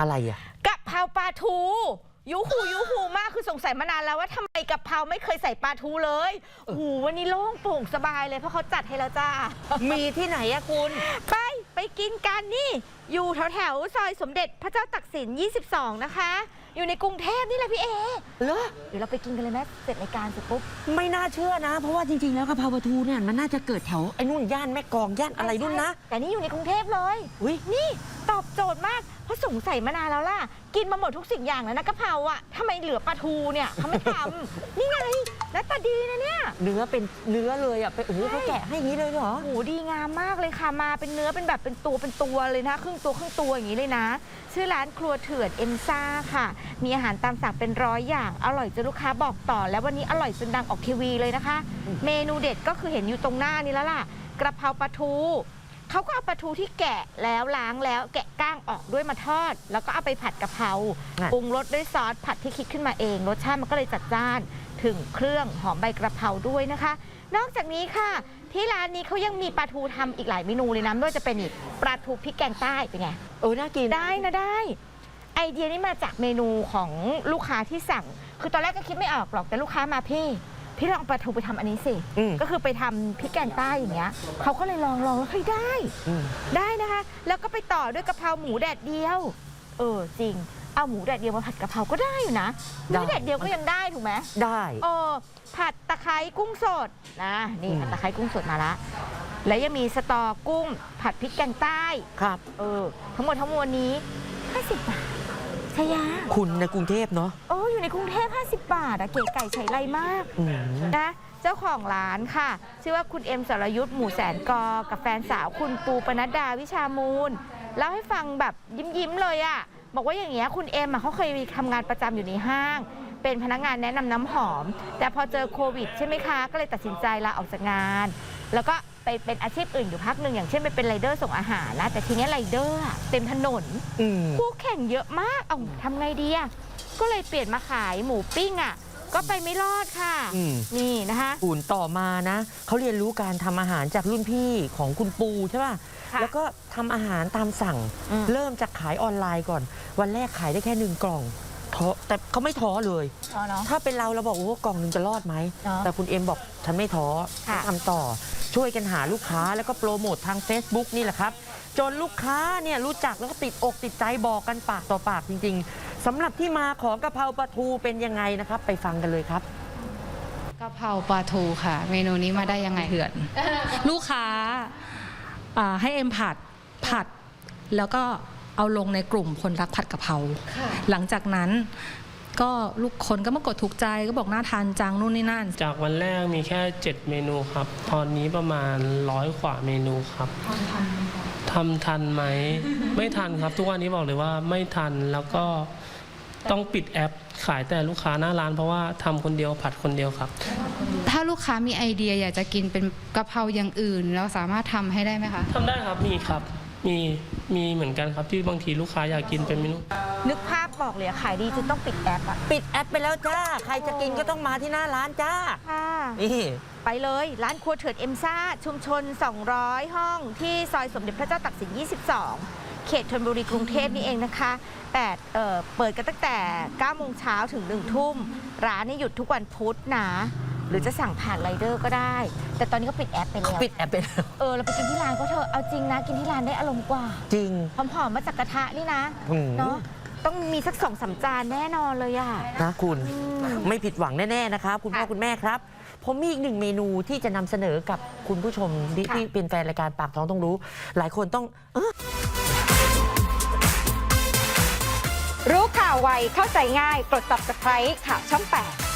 อะไรอะกะเพราปลาทูยูหูยูหูมากคือสงสัยมานานแล้วว่าทำไมกะเพราไม่เคยใส่ปลาทูเลยโอ้โหวันนี้โล่งโปร่งสบายเลยเพราะเขาจัดให้แล้วจ้า มีที่ไหนอะคุณ ไปไปกินกันนี่ อยู่แถวแถวๆซอยสมเด็จพระเจ้าตักสิน 22 นะคะ อยู่ในกรุงเทพนี่แหละพี่เอ เหรอ เดี๋ยวเราไปกินกันเลยไหมเสร็จรายการเสร็จปุ๊บ ไม่น่าเชื่อนะ เพราะว่าจริง ๆ แล้วกะเพราปลาทูเนี่ยมันน่าจะเกิดแถวไอ้นู่นย่านแม่กลองย่านอะไรนู่นนะ แต่นี่อยู่ในกรุงเทพเลย อุ้ยนี่ตอบโจทย์มาก เพราะสงสัยมานานแล้วล่ะ กินมาหมดทุกสิ่งอย่างแล้วนะกะเพราอะทำไมเหลือปลาทูเนี่ยเขาไม่ทำ นี่ไงหน้าตาดีนะเนี่ย เนื้อเป็นเนื้อเลยอะไปโอ้โหเขาแกะให้อย่างนี้เลยเหรอ โอ้โหดีงามมากเลยค่ะมาเป็นเนื้อเป็นแบบเป็นตัวเป็นตัวเลยนะ ครึ่งตัวครึ่งตัวอย่างนี้เลยนะ ชื่อร้านครัวเถื่อนเอ็มซ่าค่ะ มีอาหารตามสั่งเป็นร้อยอย่าง อร่อยจนลูกค้าบอกต่อ แล้ววันนี้อร่อยจนดังออกทีวีเลยนะคะ เมนูเด็ดก็คือเห็นอยู่ตรงหน้านี้แล้วล่ะ กระเพราปลาทู เขาก็เอาปลาทูที่แกะแล้วล้างแล้ว แกะก้างออกด้วยมาทอด แล้วก็เอาไปผัดกะเพราอะ ปรุงรสด้วยซอสผัดที่คิดขึ้นมาเองรสชาติมันก็เลยจัดจ้าน ถึงเครื่องหอมใบกระเพราด้วยนะคะ นอกจากนี้ค่ะ ที่ร้านนี้เขายังมีปลาทูทำอีกหลายเมนูเลยนะไม่ว่าจะเป็นอีกปลาทูพริกแกงใต้เป็นไงเออน่ากิน ได้นะได้ ไอเดียนี้มาจากเมนูของลูกค้าที่สั่ง คือตอนแรกก็คิดไม่ออกหรอกแต่ลูกค้ามาพี่ พี่ลองเอาปลาทูไปทำอันนี้สิ อืมก็คือไปทำพริกแกงใต้อย่างเงี้ยเขาก็เลยลองลองแล้วเฮ้ยได้ อืม ได้นะคะ แล้วก็ไปต่อด้วยกะเพราหมูแดดเดียว เออจริง เอาหมูแดดเดียวมาผัดกะเพราก็ได้อยู่นะหได้ มูแดดเดียวก็ยังได้ถูกไหมได้ เออผัดตะไคร้กุ้งสดนะนี่อืม ผัดตะไคร้กุ้งสดมาละแล้วยังมีสตอกุ้ง ผัดพริกแกงใต้ ครับ เออ ทั้งหมดทั้งมวลนี้50บาท ชยา คุณในกรุงเทพเนาะโอ้อยู่ในกรุงเทพ 50 บาทอะเก๋ไก่ใช้ไรมากอืมนะเจ้าของร้านค่ะ ชื่อว่าคุณเอ็มสรยุทธ์หมู่แสนกอ กับแฟนสาวคุณปูปนัดดาวิชามูลเล่าให้ฟังแบบยิ้มๆเลยอะบอกว่าอย่างเงี้ยคุณเอ็มอะเขาเคยทำงานประจำอยู่ในห้าง เป็นพนักงานแนะนำน้ำหอม แต่พอเจอโควิดใช่ไหมคะ ก็เลยตัดสินใจลาออกจากงาน แล้วก็ไป เป็นอาชีพอื่นอยู่พักหนึ่งอย่างเช่นไปเป็นไรเดอร์ส่งอาหารนะแต่ทีเนี้ยไรเดอร์อะเต็มถนนอืม คู่แข่งเยอะมากเอาทำไงดีอะก็เลยเปลี่ยนมาขายหมูปิ้งอะก็ไปไม่รอดค่ะ อืม นี่นะคะคุณต่อมานะ เขาเรียนรู้การทำอาหารจากรุ่นพี่ของคุณปูใช่ป่ะ ค่ะแล้วก็ทำอาหารตามสั่ง อืม เริ่มจากขายออนไลน์ก่อน วันแรกขายได้แค่หนึ่งกล่องท้อแต่เขาไม่ท้อเลย พอเนาะ ถ้าเป็นเราเราบอกโอ้โหกล่องหนึ่งจะรอดไหม เนอะแต่คุณเอ็มบอกฉันไม่ท้อค่ะฉันทำต่อ ช่วยกันหาลูกค้าแล้วก็โปรโมททาง Facebook นี่แหละครับ จนลูกค้าเนี่ยรู้จักแล้วก็ติดอกติดใจบอกกันปากต่อปากจริง ๆสำหรับที่มาของกะเพราปลาทูเป็นยังไงนะครับ ไปฟังกันเลยครับ กะเพราปลาทูค่ะ เมนูนี้มาได้ยังไงเถื่อน ลูกค้าอ่าให้เอ็มผัดผัด แล้วก็เอาลงในกลุ่มคนรักผัดกะเพราหลังจากนั้น ก็ลูกคนก็มากดถูกใจก็บอกน่าทานจังนู่นนี่นั่น จากวันแรกมีแค่ 7 เมนูครับ ตอนนี้ประมาณร้อยกว่าเมนูครับทำทันไหม ไม่ทันครับทุกวันนี้บอกเลยว่าไม่ทันแล้วก็ต้องปิดแอปขายแต่ลูกค้าหน้าร้านเพราะว่าทำคนเดียวผัดคนเดียวครับ ถ้าลูกค้ามีไอเดียอยากจะกินเป็นกะเพราอย่างอื่น เราสามารถทำให้ได้ไหมคะทำได้ครับมีครับ มีมีเหมือนกันครับที่บางทีลูกค้าอยากกินเป็นเมนู นึกภาพบอกเลยอะขายดีจนต้องปิดแอปอะปิดแอปไปแล้วจ้า ใครจะกินก็ต้องมาที่หน้าร้านจ้า ค่ะ นี่ ไปเลยร้านครัวเถิดเอ็มซ่า ชุมชน 200 ห้องที่ซอยสมเด็จพระเจ้าตักสิน 22 เขตธนบุรีกรุงเทพนี่เองนะคะแต่เอ่อเปิดกันตั้งแต่9โมงเช้าถึง 1 ทุ่ม ร้านนี่หยุดทุกวันพุธนะ หรือจะสั่งผ่านไรเดอร์ก็ได้ แต่ตอนนี้ก็ปิดแอปไปแล้ว ปิดแอปไปแล้วเออเราไปกินที่ร้านก็เถอะเอาจริงนะ กินที่ร้านได้อารมณ์กว่าจริงหอมๆมาจากกระทะนี่นะอืมเนาะต้องมีสักสองสามจานแน่นอนเลยอะนะคุณ อืม ไม่ผิดหวังแน่ ๆ นะครับ คุณพ่อค่ะคุณแม่ครับ ผมมีอีกหนึ่งเมนูที่จะนำเสนอกับคุณผู้ชมที่ค่ะที่เป็นแฟนรายการปากท้องต้องรู้ หลายคนต้อง รู้ข่าวไวเข้าใจง่าย กด subscribe ข่าวช่อง 8